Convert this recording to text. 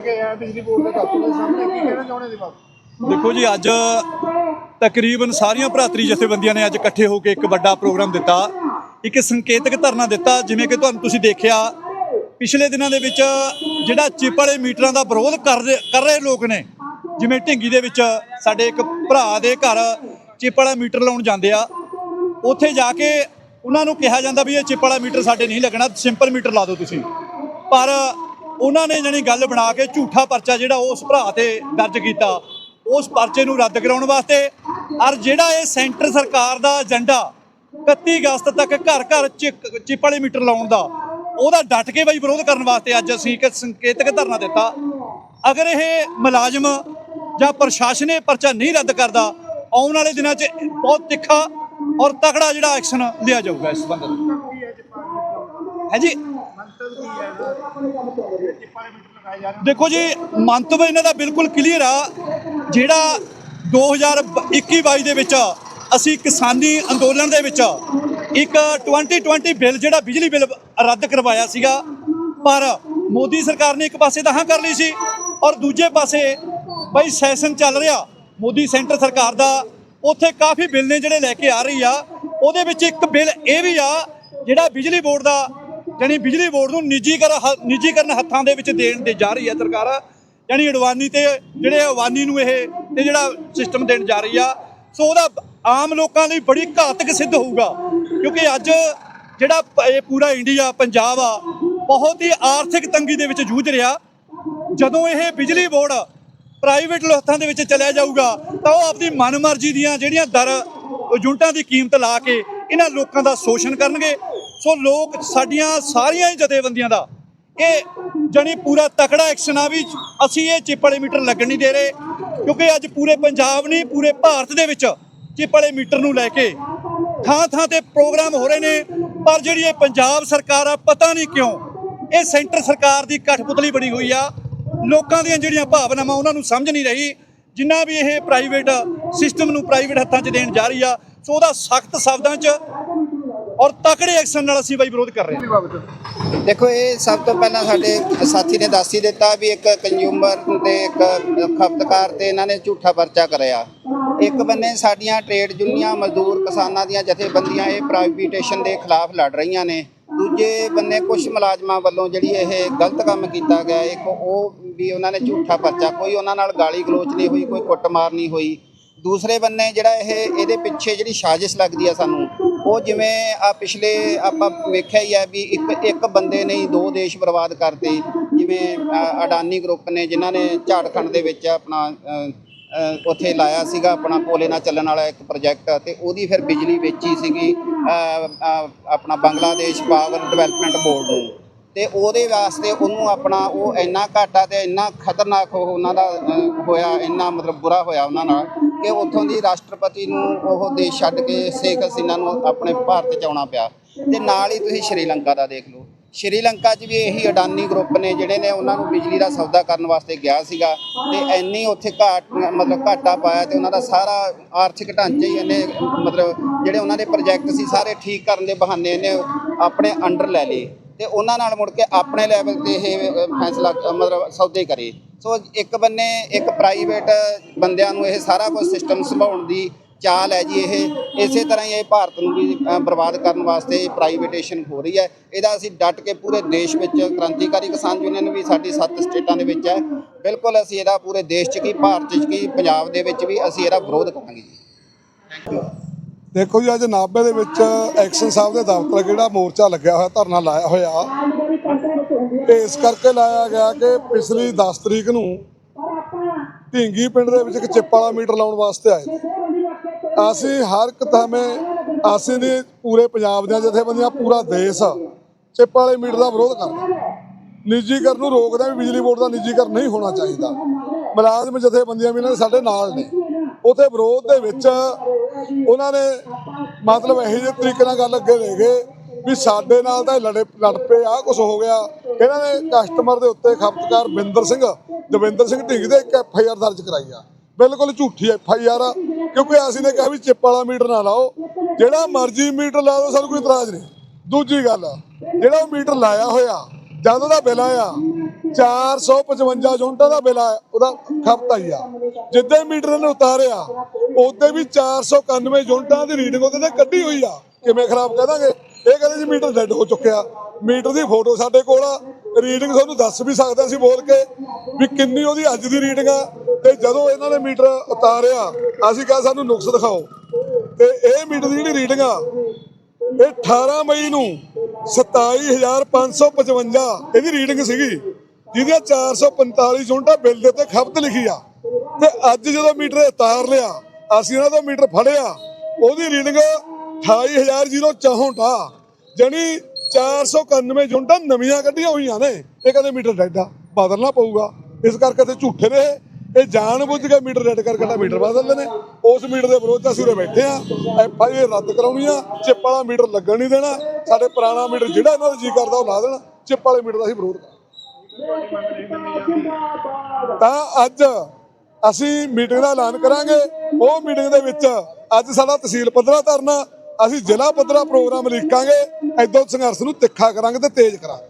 ਕਿ ਬਿਜਲੀ ਬੋਰਡ ਦੇ ਦਫ਼ਤਰ ਦੇ ਸਾਹਮਣੇ ਕੀ ਕਹਿਣਾ ਚਾਹੁੰਦੇ ਦੀ ਬਾਤ ਦੇਖੋ ਜੀ, ਅੱਜ ਤਕਰੀਬਨ ਸਾਰੀਆਂ ਭਰਾਤਰੀ ਜਥੇਬੰਦੀਆਂ ਨੇ ਅੱਜ ਇਕੱਠੇ ਹੋ ਕੇ ਇੱਕ ਵੱਡਾ ਪ੍ਰੋਗਰਾਮ ਦਿੱਤਾ, ਇੱਕ ਸੰਕੇਤਕ ਧਰਨਾ ਦਿੱਤਾ, ਜਿਵੇਂ ਕਿ ਤੁਹਾਨੂੰ ਤੁਸੀਂ ਦੇਖਿਆ, ਪਿਛਲੇ ਦਿਨਾਂ ਦੇ ਵਿੱਚ ਜਿਹੜਾ ਚਿੱਪ ਵਾਲੇ ਮੀਟਰਾਂ ਦਾ ਵਿਰੋਧ ਕਰ ਰਹੇ ਕਰ ਰਹੇ ਲੋਕ ਨੇ, ਜਿਵੇਂ ਢਿੰਗੀ ਦੇ ਵਿੱਚ ਸਾਡੇ ਇੱਕ ਭਰਾ ਦੇ ਘਰ ਚਿੱਪ ਵਾਲਾ ਮੀਟਰ ਲਾਉਣ ਜਾਂਦੇ ਆ, ਉੱਥੇ ਜਾ ਕੇ ਉਹਨਾਂ ਨੂੰ ਕਿਹਾ ਜਾਂਦਾ ਵੀ ਇਹ ਚਿੱਪ ਵਾਲਾ ਮੀਟਰ ਸਾਡੇ ਨਹੀਂ ਲੱਗਣਾ, ਸਿੰਪਲ ਮੀਟਰ ਲਾ ਦਿਓ ਤੁਸੀਂ। ਪਰ ਉਹਨਾਂ ਨੇ ਜਾਣੀ ਗੱਲ ਬਣਾ ਕੇ ਝੂਠਾ ਪਰਚਾ ਜਿਹੜਾ ਉਸ ਭਰਾ ਤੇ ਦਰਜ ਕੀਤਾ, ਉਸ ਪਰਚੇ ਨੂੰ ਰੱਦ ਕਰਾਉਣ ਵਾਸਤੇ। ਔਰ ਜਿਹੜਾ ਇਹ ਸੈਂਟਰ ਸਰਕਾਰ ਦਾ ਏਜੰਡਾ 31 ਅਗਸਤ ਤੱਕ ਘਰ ਘਰ ਚਿੱਕ- ਚਿੱਪ ਵਾਲੇ ਮੀਟਰ ਲਾਉਣ ਦਾ, ਉਹਦਾ ਡਟ ਕੇ ਬਈ ਵਿਰੋਧ ਕਰਨ ਵਾਸਤੇ ਅੱਜ ਅਸੀਂ ਇੱਕ ਸੰਕੇਤਕ ਧਰਨਾ ਦਿੱਤਾ। ਅਗਰ ਇਹ ਮੁਲਾਜ਼ਮ ਜਾਂ ਪ੍ਰਸ਼ਾਸਨ ਇਹ ਪਰਚਾ ਨਹੀਂ ਰੱਦ ਕਰਦਾ, ਆਉਣ ਵਾਲੇ ਦਿਨਾਂ 'ਚ ਬਹੁਤ ਤਿੱਖਾ ਔਰ ਤਕੜਾ ਜਿਹੜਾ ਐਕਸ਼ਨ ਲਿਆ ਜਾਊਗਾ ਇਸ ਸੰਬੰਧ ਵਿੱਚ। ਹੈ ਜੀ ਮੰਤਵ ਕੀ ਹੈ ਇਹਦਾ ਜਿਹੜੇ ਚਿੱਪਾ ਦੇ ਮੀਟਰ ਲਗਾਏ ਜਾ ਰਹੇ ਦੇਖੋ ਜੀ, ਮੰਤਵ ਇਹਨਾਂ ਦਾ ਬਿਲਕੁਲ ਕਲੀਅਰ ਆ। ਜਿਹੜਾ 2021-22 ਦੇ ਵਿੱਚ ਅਸੀਂ ਕਿਸਾਨੀ ਅੰਦੋਲਨ ਦੇ ਵਿੱਚ ਇੱਕ 2020 ਬਿੱਲ ਜਿਹੜਾ ਬਿਜਲੀ ਬਿੱਲ ਰੱਦ ਕਰਵਾਇਆ ਸੀਗਾ, ਪਰ ਮੋਦੀ ਸਰਕਾਰ ਨੇ ਇੱਕ ਪਾਸੇ ਤਾਂ ਹਾਂ ਕਰ ਲਈ ਸੀ ਔਰ ਦੂਜੇ ਪਾਸੇ ਬਈ ਸੈਸ਼ਨ ਚੱਲ ਰਿਹਾ, ਮੋਦੀ ਸੈਂਟਰ ਸਰਕਾਰ ਦਾ, ਉੱਥੇ ਕਾਫੀ ਬਿੱਲ ਨੇ ਜਿਹੜੇ ਲੈ ਕੇ ਆ ਰਹੀ ਆ। ਉਹਦੇ ਵਿੱਚ ਇੱਕ ਬਿੱਲ ਇਹ ਵੀ ਆ, ਜਿਹੜਾ ਬਿਜਲੀ ਬੋਰਡ ਦਾ ਯਾਨੀ ਬਿਜਲੀ ਬੋਰਡ ਨੂੰ ਨਿੱਜੀਕਰਨ ਹ- ਨਿੱਜੀਕਰਨ ਹੱਥਾਂ ਦੇ ਵਿੱਚ ਦੇਣ ਦੇ ਜਾ ਰਹੀ ਹੈ ਸਰਕਾਰ। ਯਾਨੀ ਅਡਵਾਨੀ ਤੇ ਜਿਹੜੇ ਅਵਾਨੀ ਨੂੰ ਇਹ ਤੇ ਜਿਹੜਾ ਸਿਸਟਮ ਦੇਣ ਜਾ ਰਹੀ ਆ, ਸੋ ਉਹਦਾ ਆਮ ਲੋਕਾਂ ਲਈ ਬੜੀ ਘਾਤਕ ਸਿੱਧ ਹੋਊਗਾ। ਕਿਉਂਕਿ ਅੱਜ ਜਿਹੜਾ ਇਹ ਪੂਰਾ ਇੰਡੀਆ, ਪੰਜਾਬ ਆ, ਬਹੁਤ ਹੀ ਆਰਥਿਕ ਤੰਗੀ ਦੇ ਵਿੱਚ ਜੂਝ ਰਿਹਾ। ਜਦੋਂ ਇਹ ਬਿਜਲੀ ਬੋਰਡ ਪ੍ਰਾਈਵੇਟ ਹੱਥਾਂ ਦੇ ਵਿੱਚ ਚਲਿਆ ਜਾਊਗਾ, ਤਾਂ ਉਹ ਆਪਣੀ ਮਨਮਰਜ਼ੀ ਦੀਆਂ ਜਿਹੜੀਆਂ ਦਰ ਯੂਨਿਟਾਂ ਦੀ ਕੀਮਤ ਲਾ ਕੇ ਇਹਨਾਂ ਲੋਕਾਂ ਦਾ ਸ਼ੋਸ਼ਣ ਕਰਨਗੇ। ਸੋ ਲੋਕ ਸਾਡੀਆਂ ਸਾਰੀਆਂ ਹੀ ਜਥੇਬੰਦੀਆਂ ਦਾ ਇਹ ਜਣੀ ਪੂਰਾ ਤਕੜਾ ਐਕਸ਼ਨ ਆ ਵੀ ਅਸੀਂ ਇਹ ਚਿੱਪ ਵਾਲੇ ਮੀਟਰ ਲੱਗਣ ਨਹੀਂ ਦੇ ਰਹੇ, ਕਿਉਂਕਿ ਅੱਜ ਪੂਰੇ ਪੰਜਾਬ ਨਹੀਂ, ਪੂਰੇ ਭਾਰਤ ਦੇ ਵਿੱਚ ਚਿੱਪ ਵਾਲੇ ਮੀਟਰ ਨੂੰ ਲੈ ਕੇ ਥਾਂ ਥਾਂ ਤੇ ਪ੍ਰੋਗਰਾਮ ਹੋ ਰਹੇ ਨੇ, ਪਰ ਜਿਹੜੀ ਇਹ ਪੰਜਾਬ ਸਰਕਾਰ ਆ, ਪਤਾ ਨਹੀਂ ਕਿਉਂ ਇਹ ਸੈਂਟਰ ਸਰਕਾਰ ਦੀ ਕਠਪੁਤਲੀ ਬਣੀ ਹੋਈ ਆ। ਲੋਕਾਂ ਦੀਆਂ ਜਿਹੜੀਆਂ ਭਾਵਨਾਵਾਂ ਉਹਨਾਂ ਨੂੰ ਸਮਝ ਨਹੀਂ ਰਹੀ, ਜਿੰਨਾ ਵੀ ਇਹ ਪ੍ਰਾਈਵੇਟ ਸਿਸਟਮ ਨੂੰ ਪ੍ਰਾਈਵੇਟ ਹੱਥਾਂ 'ਚ ਦੇਣ ਜਾ ਰਹੀ ਆ, ਸੋ ਉਹਦਾ ਸਖਤ ਸ਼ਬਦਾਂ 'ਚ ਔਰ ਤਕੜੇ ਐਕਸ਼ਨ ਨਾਲ ਅਸੀਂ ਬਾਈ ਵਿਰੋਧ ਕਰ ਰਹੇ ਹਾਂ। ਦੇਖੋ, ਇਹ ਸਭ ਤੋਂ ਪਹਿਲਾਂ ਸਾਡੇ ਸਾਥੀ ਨੇ ਦੱਸ ਹੀ ਦਿੱਤਾ ਵੀ ਇੱਕ ਕੰਜ਼ਿਊਮਰ ਤੇ ਇੱਕ ਖਪਤਕਾਰ ਤੇ ਇਹਨਾਂ ਨੇ ਝੂਠਾ ਪਰਚਾ ਕਰਿਆ। ਇੱਕ ਬੰਨੇ ਸਾਡੀਆਂ ਟ੍ਰੇਡ ਯੂਨੀਅਨਾਂ, ਮਜ਼ਦੂਰ, ਕਿਸਾਨਾਂ ਦੀਆਂ ਜਥੇਬੰਦੀਆਂ ਇਹ ਪ੍ਰਾਈਵੇਟੇਸ਼ਨ ਦੇ ਖਿਲਾਫ ਲੜ ਰਹੀਆਂ ਨੇ। ਦੂਜੇ ਬੰਨੇ ਕੁਝ ਮੁਲਾਜ਼ਮਾਂ ਵੱਲੋਂ ਜਿਹੜੀ ਇਹ ਗਲਤ ਕੰਮ ਕੀਤਾ ਗਿਆ, ਇੱਕ ਉਹ ਵੀ ਉਹਨਾਂ ਨੇ ਝੂਠਾ ਪਰਚਾ, ਕੋਈ ਉਹਨਾਂ ਨਾਲ ਗਾਲੀ ਗਲੋਚ ਨਹੀਂ ਹੋਈ, ਕੋਈ ਕੁੱਟਮਾਰ ਨਹੀਂ ਹੋਈ। ਦੂਸਰੇ ਬੰਨੇ ਜਿਹੜਾ ਇਹ, ਇਹਦੇ ਪਿੱਛੇ ਜਿਹੜੀ ਸਾਜ਼ਿਸ਼ ਲੱਗਦੀ ਆ ਸਾਨੂੰ ਉਹ ਜਿਵੇਂ ਆ ਪਿਛਲੇ ਆਪਾਂ ਵੇਖਿਆ ਹੀ ਹੈ ਵੀ ਇੱਕ ਇੱਕ ਬੰਦੇ ਨੇ ਦੋ ਦੇਸ਼ ਬਰਬਾਦ ਕਰਤੇ। ਜਿਵੇਂ ਅਡਾਨੀ ਗਰੁੱਪ ਨੇ ਜਿਨ੍ਹਾਂ ਨੇ ਝਾੜਖੰਡ ਦੇ ਵਿੱਚ ਆਪਣਾ ਉੱਥੇ ਲਾਇਆ ਸੀਗਾ ਆਪਣਾ ਕੋਲੇ ਨਾਲ ਚੱਲਣ ਵਾਲਾ ਇੱਕ ਪ੍ਰੋਜੈਕਟ ਤੇ ਉਹਦੀ ਫਿਰ ਬਿਜਲੀ ਵੇਚੀ ਸੀਗੀ ਆਪਣਾ ਬੰਗਲਾਦੇਸ਼ ਪਾਵਰ ਡਿਵੈਲਪਮੈਂਟ ਬੋਰਡ ਨੂੰ। ਤੇ ਉਹਦੇ ਵਾਸਤੇ ਉਹਨੂੰ ਆਪਣਾ ਉਹ ਇੰਨਾ ਘਾਟਾ ਤੇ ਇੰਨਾ ਖਤਰਨਾਕ ਉਹ ਉਹਨਾਂ ਦਾ ਹੋਇਆ, ਇੰਨਾ ਮਤਲਬ ਬੁਰਾ ਹੋਇਆ ਉਹਨਾਂ ਨਾਲ ਕਿ ਉੱਥੋਂ ਦੀ ਰਾਸ਼ਟਰਪਤੀ ਨੂੰ ਉਹ ਦੇਸ਼ ਛੱਡ ਕੇ ਸ਼ੇਖ ਹਸੀਨਾ ਨੂੰ ਆਪਣੇ ਭਾਰਤ ਚ ਆਉਣਾ ਪਿਆ। ਤੇ ਨਾਲ ਹੀ ਤੁਸੀਂ ਸ਼੍ਰੀਲੰਕਾ ਦਾ ਦੇਖ ਲਓ। ਸ਼੍ਰੀਲੰਕਾ 'ਚ ਵੀ ਇਹੀ ਅਡਾਨੀ ਗਰੁੱਪ ਨੇ ਜਿਹੜੇ ਨੇ ਉਹਨਾਂ ਨੂੰ ਬਿਜਲੀ ਦਾ ਸੌਦਾ ਕਰਨ ਵਾਸਤੇ ਗਿਆ ਸੀਗਾ ਤੇ ਇੰਨੀ ਉੱਥੇ ਘਾਟ, ਮਤਲਬ ਘਾਟਾ ਪਾਇਆ ਤੇ ਉਹਨਾਂ ਦਾ ਸਾਰਾ ਆਰਥਿਕ ਢਾਂਚਾ ਹੀ ਇਹਨੇ, ਮਤਲਬ ਜਿਹੜੇ ਉਹਨਾਂ ਦੇ ਪ੍ਰੋਜੈਕਟ ਸੀ, ਸਾਰੇ ਠੀਕ ਕਰਨ ਦੇ ਬਹਾਨੇ ਇਹਨੇ ਆਪਣੇ ਅੰਡਰ ਲੈ ਲਏ। ਤੇ ਉਹਨਾਂ ਨਾਲ ਮੁੜ ਕੇ ਆਪਣੇ ਲੈਵਲ ਤੇ ਇਹ ਫੈਸਲਾ ਮਤਲਬ ਸੌਦੇ ਕਰੇ। ਸੋ ਇੱਕ ਬੰਨੇ, ਇੱਕ ਪ੍ਰਾਈਵੇਟ ਬੰਦਿਆਂ ਨੂੰ ਇਹ ਸਾਰਾ ਕੁਝ ਸਿਸਟਮ ਸੰਭਾਉਣ ਦੀ ਚਾਲ ਹੈ ਜੀ ਇਹ। ਇਸੇ ਤਰ੍ਹਾਂ ਹੀ ਇਹ ਭਾਰਤ ਨੂੰ ਵੀ ਬਰਬਾਦ ਕਰਨ ਵਾਸਤੇ ਪ੍ਰਾਈਵੇਟੇਸ਼ਨ ਹੋ ਰਹੀ ਹੈ। ਇਹਦਾ ਅਸੀਂ ਡਟ ਕੇ ਪੂਰੇ ਦੇਸ਼ ਵਿੱਚ ਕ੍ਰਾਂਤੀਕਾਰੀ ਕਿਸਾਨ ਯੂਨੀਅਨ ਵੀ ਸਾਡੀ ਸੱਤ ਸਟੇਟਾਂ ਦੇ ਵਿੱਚ ਹੈ। ਬਿਲਕੁਲ ਅਸੀਂ ਇਹਦਾ ਪੂਰੇ ਦੇਸ਼ 'ਚ ਕੀ, ਭਾਰਤ 'ਚ ਕੀ, ਪੰਜਾਬ ਦੇ ਵਿੱਚ ਵੀ ਅਸੀਂ ਇਹਦਾ ਵਿਰੋਧ ਕਰਾਂਗੇ ਜੀ। ਦੇਖੋ ਜੀ, ਅੱਜ ਨਾਭੇ ਦੇ ਵਿੱਚ ਐਕਸ਼ਨ ਸਾਹਿਬ ਦੇ ਦਫ਼ਤਰ ਜਿਹੜਾ ਮੋਰਚਾ ਲੱਗਿਆ ਹੋਇਆ, ਧਰਨਾ ਲਾਇਆ ਹੋਇਆ। ਤੇ ਇਸ ਕਰਕੇ ਲਾਇਆ ਗਿਆ ਕਿ ਪਿਛਲੀ 10 ਤਰੀਕ ਨੂੰ ਢਿੰਗੀ ਪਿੰਡ ਦੇ ਵਿੱਚ ਇੱਕ ਚਿੱਪ ਵਾਲਾ ਮੀਟਰ ਲਾਉਣ ਵਾਸਤੇ ਆਏ। ਅਸੀਂ ਹਰ ਇੱਕ ਥਾਵੇਂ, ਅਸੀਂ ਨਹੀਂ, ਪੂਰੇ ਪੰਜਾਬ ਦੀਆਂ ਜਥੇਬੰਦੀਆਂ, ਪੂਰਾ ਦੇਸ਼ ਚਿੱਪ ਵਾਲੇ ਮੀਟਰ ਦਾ ਵਿਰੋਧ ਕਰਦਾ ਨਿੱਜੀਕਰਨ ਨੂੰ ਰੋਕਦਾ ਵੀ ਬਿਜਲੀ ਬੋਰਡ ਦਾ ਨਿੱਜੀਕਰਨ ਨਹੀਂ ਹੋਣਾ ਚਾਹੀਦਾ। ਮੁਲਾਜ਼ਮ ਜਥੇਬੰਦੀਆਂ ਵੀ ਇਹਨਾਂ ਦੇ ਸਾਡੇ ਨਾਲ ਨੇ। ਉਥੇ ਵਿਰੋਧ ਦੇ ਵਿੱਚ ਉਹਨਾਂ ਨੇ ਮਤਲਬ ਇਹੋ ਜਿਹੇ ਤਰੀਕੇ ਨਾਲ ਗੱਲ ਅੱਗੇ ਲੈ ਗਏ ਵੀ ਸਾਡੇ ਨਾਲ ਤਾਂ ਇਹ ਲੜੇ ਲੜ ਪਏ ਆ ਕੁਝ ਹੋ ਗਿਆ। ਇਹਨਾਂ ਨੇ ਕਸਟਮਰ ਦੇ ਉੱਤੇ ਖਪਤਕਾਰ ਬਿੰਦਰ ਸਿੰਘ, ਦਵਿੰਦਰ ਸਿੰਘ ਢਿੱਗ ਦੇ ਇੱਕ ਐਫ ਆਈ ਆਰ ਦਰਜ ਕਰਾਈ ਆ। ਬਿਲਕੁਲ ਝੂਠੀ ਐਫ ਆਈ ਆਰ ਆ, ਕਿਉਂਕਿ ਅਸੀਂ ਨੇ ਕਿਹਾ ਵੀ ਚਿੱਪ ਵਾਲਾ ਮੀਟਰ ਨਾ ਲਾਓ। ਜਿਹੜਾ ਮਰਜ਼ੀ ਮੀਟਰ ਲਾ ਦਿਓ, ਸਾਨੂੰ ਕੋਈ ਇਤਰਾਜ਼ ਨਹੀਂ। ਦੂਜੀ ਗੱਲ, ਜਿਹੜਾ ਉਹ ਮੀਟਰ ਲਾਇਆ ਹੋਇਆ, ਜਦੋਂ ਦਾ ਬਿੱਲ ਆਇਆ 455 ਯੂਨਿਟਾਂ ਦਾ ਬਿੱਲ ਆ, ਉਹਦਾ ਖਪਤ ਆਈ ਆ। ਜਿੱਦਾਂ ਮੀਟਰ ਨੇ ਉਤਾਰਿਆ, ਉਹਦੇ ਵੀ 491 ਯੂਨਿਟਾਂ ਦੀ ਰੀਡਿੰਗ ਉਹਦੇ ਤੇ ਕੱਢੀ ਹੋਈ ਆ। ਕਿਵੇਂ ਖਰਾਬ ਕਹਿ ਇਹ ਕਹਿੰਦੇ ਜੀ ਮੀਟਰ ਡੈੱਡ ਹੋ ਚੁੱਕਿਆ। ਮੀਟਰ ਦੀ ਫੋਟੋ ਸਾਡੇ ਕੋਲ ਆ। ਰੀਡਿੰਗ ਤੁਹਾਨੂੰ ਦੱਸ ਵੀ ਸਕਦੇ ਅਸੀਂ ਬੋਲ ਕੇ ਵੀ ਕਿੰਨੀ ਉਹਦੀ ਅੱਜ ਦੀ ਰੀਡਿੰਗ ਆ। ਤੇ ਜਦੋਂ ਇਹਨਾਂ ਨੇ ਮੀਟਰ ਉਤਾਰਿਆ, ਅਸੀਂ ਕਿਹਾ ਸਾਨੂੰ ਨੁਕਸ ਦਿਖਾਓ। ਤੇ ਇਹ ਮੀਟਰ ਦੀ ਜਿਹੜੀ ਰੀਡਿੰਗ ਆ, ਇਹ 18 ਮਈ ਨੂੰ 27555 ਇਹਦੀ ਰੀਡਿੰਗ ਸੀਗੀ। ਜਿਹਦੀਆਂ 445 ਯੂਨਿਟਾਂ ਬਿੱਲ ਦੇ ਉੱਤੇ ਖਪਤ ਲਿਖੀ ਆ। ਤੇ ਅੱਜ ਜਦੋਂ ਮੀਟਰ ਉਤਾਰ ਲਿਆ, ਅਸੀਂ ਇਹਨਾਂ ਤੋਂ ਮੀਟਰ ਫੜਿਆ, ਉਹਦੀ ਰੀਡਿੰਗ 28064 ਆ। ਜਾਨੀ 491 ਯੂਨਿਟਾਂ ਨਵੀਆਂ ਕੱਢੀਆਂ ਹੋਈਆਂ ਨੇ, ਇਹ ਕਹਿੰਦੇ ਮੀਟਰ ਡੈਡ ਆ, ਬਦਲਣਾ ਪਊਗਾ। ਇਸ ਕਰਕੇ ਤੇ ਝੂਠੇ ਨੇ ਇਹ। ਇਹ ਜਾਣ ਬੁੱਝ ਕੇ ਮੀਟਰ ਰੈਡ ਕਰਕੇ ਤਾਂ ਮੀਟਰ ਬਦਲਦੇ ਨੇ। ਉਸ ਮੀਟਰ ਦੇ ਵਿਰੋਧ 'ਚ ਅਸੀਂ ਉਰੇ ਬੈਠੇ ਆ, ਐਫ ਆਈ ਰੱਦ ਕਰਾਉਣੀ ਆ, ਚਿੱਪ ਵਾਲਾ ਮੀਟਰ ਲੱਗਣ ਨਹੀਂ ਦੇਣਾ। ਸਾਡੇ ਪੁਰਾਣਾ ਮੀਟਰ ਜਿਹੜਾ ਇਹਨਾਂ ਦਾ ਜੀ ਕਰਦਾ ਉਹ ਲਾ ਦੇਣਾ, ਚਿੱਪ ਵਾਲੇ ਮੀਟਰ ਦਾ ਅਸੀਂ ਵਿਰੋਧ ਕਰਾਂਗੇ। ਤਾਂ ਅੱਜ ਅਸੀਂ ਮੀਟਿੰਗ ਦਾ ਐਲਾਨ ਕਰਾਂਗੇ। ਉਹ ਮੀਟਿੰਗ ਦੇ ਵਿੱਚ ਅੱਜ ਸਾਡਾ ਤਹਿਸੀਲ ਪੱਧਰਾ ਧਰਨਾ, ਅਸੀਂ ਜ਼ਿਲ੍ਹਾ ਪੱਧਰਾ ਪ੍ਰੋਗਰਾਮ ਲਿਖਾਂਗੇ ਐਦੋਂ ਸੰਘਰਸ਼ ਨੂੰ ਤਿੱਖਾ ਕਰਾਂਗੇ ਤੇ ਤੇਜ਼ ਕਰਾਂਗੇ।